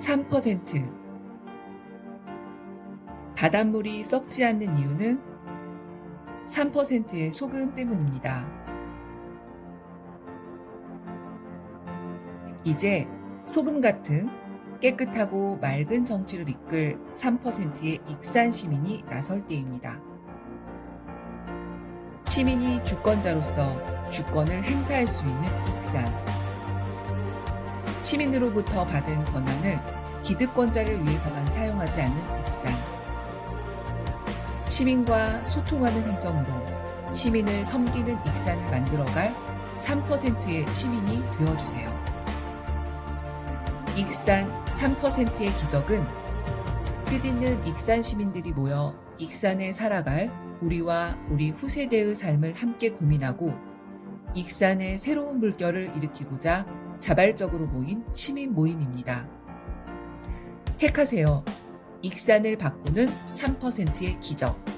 3% 바닷물이 썩지 않는 이유는 3%의 소금 때문입니다. 이제 소금 같은 깨끗하고 맑은 정치를 이끌 3%의 익산 시민이 나설 때입니다. 시민이 주권자로서 주권을 행사할 수 있는 익산. 시민으로부터 받은 권한을 기득권자를 위해서만 사용하지 않는 익산. 시민과 소통하는 행정으로 시민을 섬기는 익산을 만들어갈 3%의 시민이 되어주세요. 익산 3%의 기적은 뜻있는 익산 시민들이 모여 익산에 살아갈 우리와 우리 후세대의 삶을 함께 고민하고 익산의 새로운 물결을 일으키고자 자발적으로 모인 시민 모임입니다. 택하세요. 익산을 바꾸는 3%의 기적.